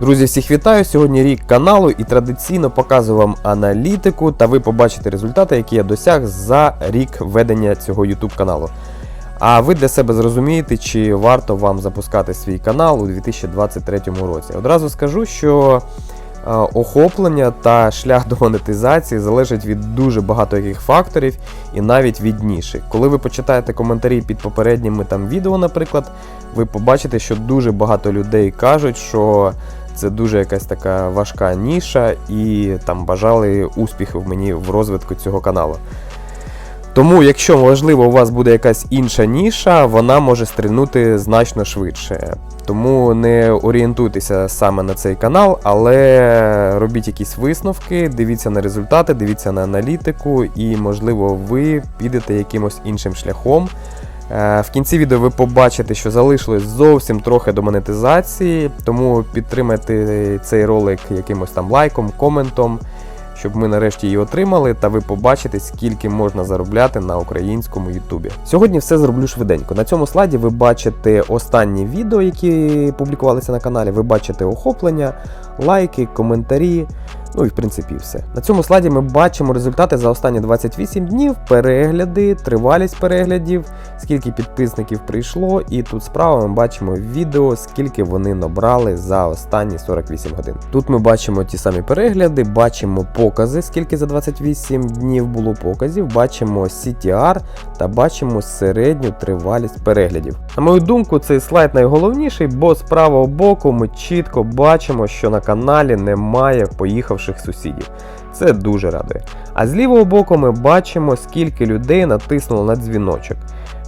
Друзі, всіх вітаю! Сьогодні рік каналу і традиційно показую вам аналітику, та ви побачите результати, які я досяг за рік ведення цього YouTube каналу. А ви для себе зрозумієте, чи варто вам запускати свій канал у 2023 році. Одразу скажу, що е, охоплення та шлях до монетизації залежить від дуже багато яких факторів і навіть від ніші. Коли ви почитаєте коментарі під попередніми там відео, наприклад, ви побачите, що дуже багато людей кажуть, що це дуже якась така важка ніша і там бажали успіхів мені в розвитку цього каналу. Тому, якщо можливо у вас буде якась інша ніша, вона може стрільнути значно швидше. Тому не орієнтуйтеся саме на цей канал, але робіть якісь висновки, дивіться на результати, дивіться на аналітику, і, можливо, ви підете якимось іншим шляхом. Е, В кінці відео ви побачите, що залишилось зовсім трохи до монетизації, тому підтримайте цей ролик якимось там лайком, коментом, щоб ми нарешті її отримали, та ви побачите, скільки можна заробляти на українському Ютубі. Сьогодні все зроблю швиденько. На цьому слайді ви бачите останні відео, які публікувалися на каналі. Ви бачите охоплення, лайки, коментарі. Ну і в принципі все. На цьому слайді ми бачимо результати за останні 28 днів, перегляди, тривалість переглядів, скільки підписників прийшло, і тут справа ми бачимо відео, скільки вони набрали за останні 48 годин. Тут ми бачимо ті самі перегляди, бачимо покази, скільки за 28 днів було показів, бачимо CTR та бачимо середню тривалість переглядів. На мою думку, цей слайд найголовніший, бо з правого боку ми чітко бачимо, що на каналі немає поїхавших сусідів. Це дуже радує. А з лівого боку ми бачимо, скільки людей натиснуло на дзвіночок.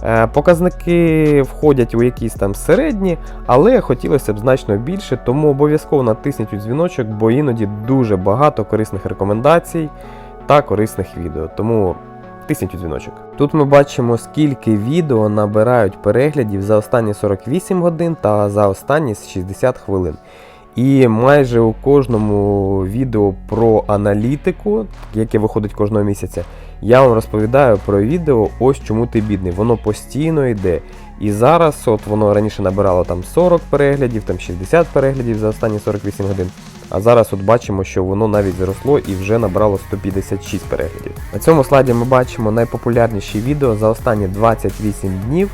Е, Показники входять у якісь там середні, але хотілося б значно більше, тому обов'язково натисніть у дзвіночок, бо іноді дуже багато корисних рекомендацій та корисних відео. Тому тисніть дзвіночок. Тут ми бачимо, скільки відео набирають переглядів за останні 48 годин та за останні 60 хвилин. І майже у кожному відео про аналітику, яке виходить кожного місяця, я вам розповідаю про відео Ось чому ти бідний. Воно постійно йде. І зараз, от воно раніше набирало там 40 переглядів, там 60 переглядів за останні 48 годин. А зараз от бачимо, що воно навіть зросло і вже набрало 156 переглядів. На цьому слайді ми бачимо найпопулярніші відео за останні 28 днів.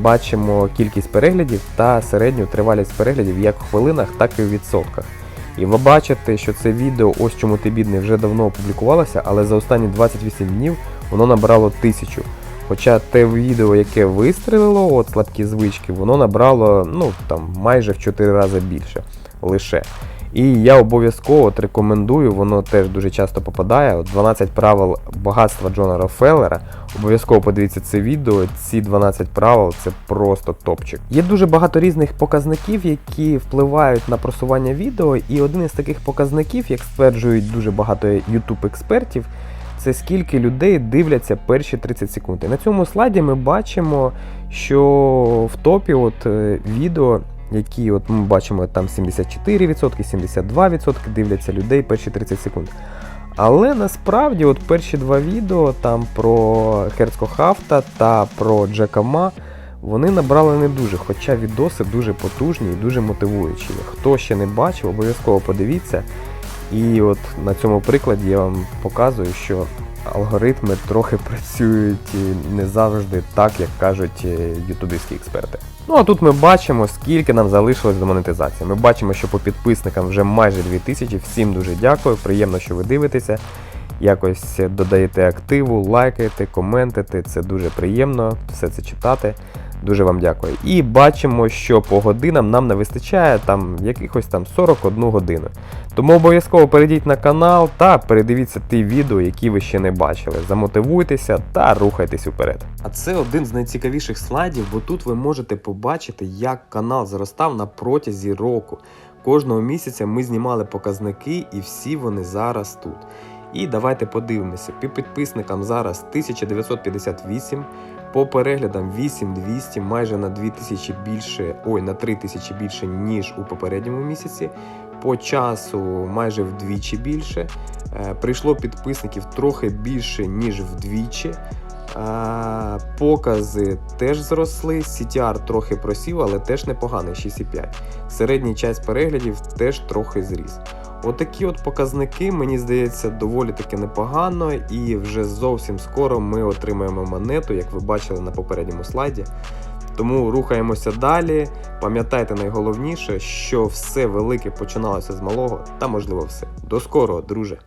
Бачимо кількість переглядів та середню тривалість переглядів як в хвилинах, так і в відсотках. І ви бачите, що це відео Ось чому ти бідний вже давно опублікувалося, але за останні 28 днів воно набрало 1000. Хоча те відео, яке вистрілило, от слабкі звички, воно набрало ну, там, майже в 4 рази більше лише. І я обов'язково от рекомендую, воно теж дуже часто попадає. От 12 правил багатства Джона Рофеллера. Обов'язково подивіться це відео. Ці 12 правил це просто топчик. Є дуже багато різних показників, які впливають на просування відео. І один із таких показників, як стверджують дуже багато youtube експертів, це скільки людей дивляться перші 30 секунд. І на цьому слайді ми бачимо, що в топі от е, відео які от ми бачимо там 74%, 72% дивляться людей перші 30 секунд. Але насправді от перші два відео там про Херцкохафта та про Джека Ма, вони набрали не дуже, хоча відоси дуже потужні і дуже мотивуючі. Хто ще не бачив, обов'язково подивіться. І от на цьому прикладі я вам показую, що алгоритми трохи працюють не завжди так, як кажуть е, ютубівські експерти. Ну а тут ми бачимо, скільки нам залишилось до монетизації. Ми бачимо, що по підписникам вже майже 2000. Всім дуже дякую. Приємно, що ви дивитеся. Якось додаєте активу, лайкаєте, коментите. Це дуже приємно все це читати. Дуже вам дякую. І бачимо, що по годинам нам не вистачає там якихось там 41 годину. Тому обов'язково перейдіть на канал та передивіться ті відео, які ви ще не бачили. Замотивуйтеся та рухайтесь вперед. А це один з найцікавіших слайдів, бо тут ви можете побачити, як канал зростав на протязі року. Кожного місяця ми знімали показники, і всі вони зараз тут. І давайте подивимося. По підписникам зараз 1958, по переглядам 8200, майже на 2000 більше, ой, на 3000 більше, ніж у попередньому місяці. По часу майже вдвічі більше. Е, Прийшло підписників трохи більше, ніж вдвічі. Покази теж зросли, CTR трохи просів, але теж непоганий 6,5. Середній час переглядів теж трохи зріс. Отакі от показники, мені здається, доволі таки непогано, і вже зовсім скоро ми отримаємо монету, як ви бачили на попередньому слайді. Тому рухаємося далі. Пам'ятайте найголовніше, що все велике починалося з малого, та можливо все. До скорого, друже!